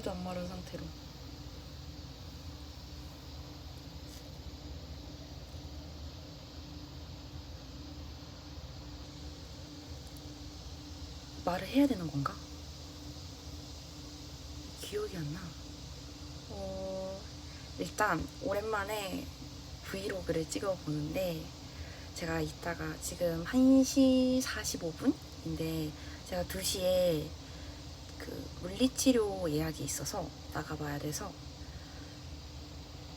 머리도 안 마른 상태로. 말을 해야 되는 건가? 기억이 안 나. 어, 일단 오랜만에 브이로그를 찍어 보는데 제가 이따가 지금 1시 45분인데 제가 2시에 그 물리치료 예약이 있어서 나가봐야 돼서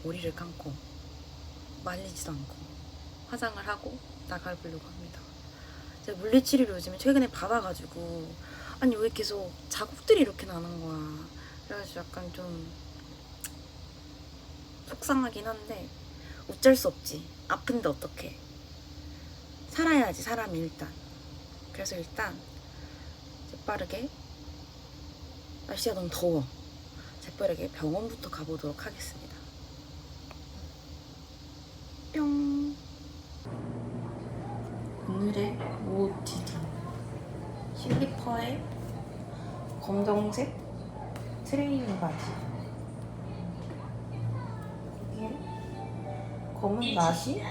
머리를 감고 말리지도 않고 화장을 하고 나가보려고 합니다. 제가 물리치료를 요즘에 최근에 받아가지고 아니 왜 계속 자국들이 이렇게 나는 거야. 그래가지고 약간 좀 속상하긴 한데 어쩔 수 없지. 아픈데 어떡해. 살아야지 사람이 일단. 그래서 일단 재빠르게 날씨가 너무 더워. 재빠르게 병원부터 가보도록 하겠습니다. 뿅. 오늘의 OOTD 슬리퍼에 검정색 트레이닝 바지 여기에 검은 나시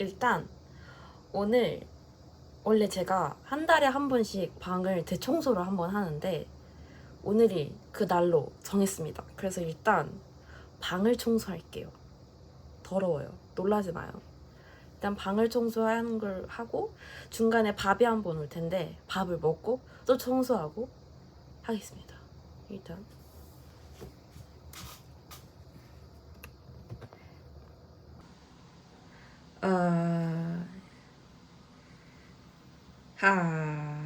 일단 오늘 원래 제가 한 달에 한 번씩 방을 대청소를 한 번 하는데 오늘이 그 날로 정했습니다. 그래서 일단 방을 청소할게요. 더러워요. 놀라지 마요. 일단 방을 청소하는 걸 하고 중간에 밥이 한 번 올 텐데 밥을 먹고 또 청소하고 하겠습니다. 일단 어... 하...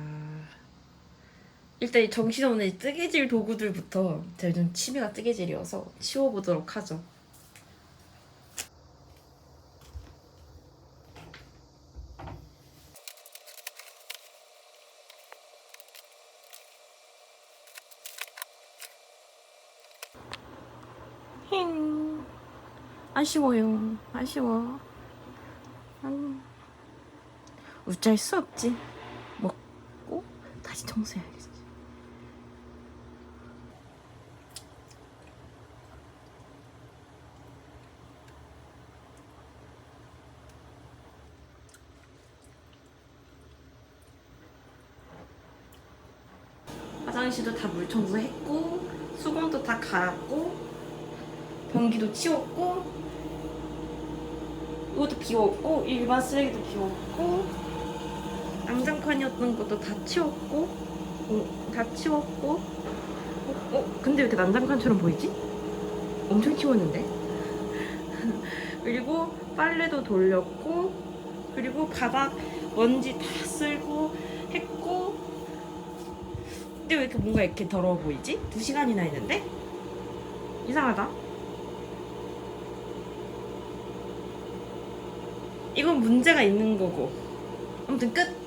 일단 이 정신없는 뜨개질 도구들부터 제가 요즘 취미가 뜨개질이어서 치워보도록 하죠. 힝. 아쉬워요. 아쉬워. 음. 어쩔 수 없지. 먹고 다시 청소해야겠지. 화장실도 다 물 청소했고 수건도 다 갈았고 변기도 치웠고 이것도 비웠고 일반 쓰레기도 비웠고 난장판이었던 것도 다 치웠고 어, 다 치웠고 어, 어? 근데 왜 이렇게 난장판처럼 보이지? 엄청 치웠는데? 그리고 빨래도 돌렸고 그리고 바닥 먼지 다 쓸고 했고 근데 왜 이렇게 뭔가 이렇게 더러워 보이지? 두 시간이나 했는데? 이상하다 이건 문제가 있는 거고. 아무튼 끝.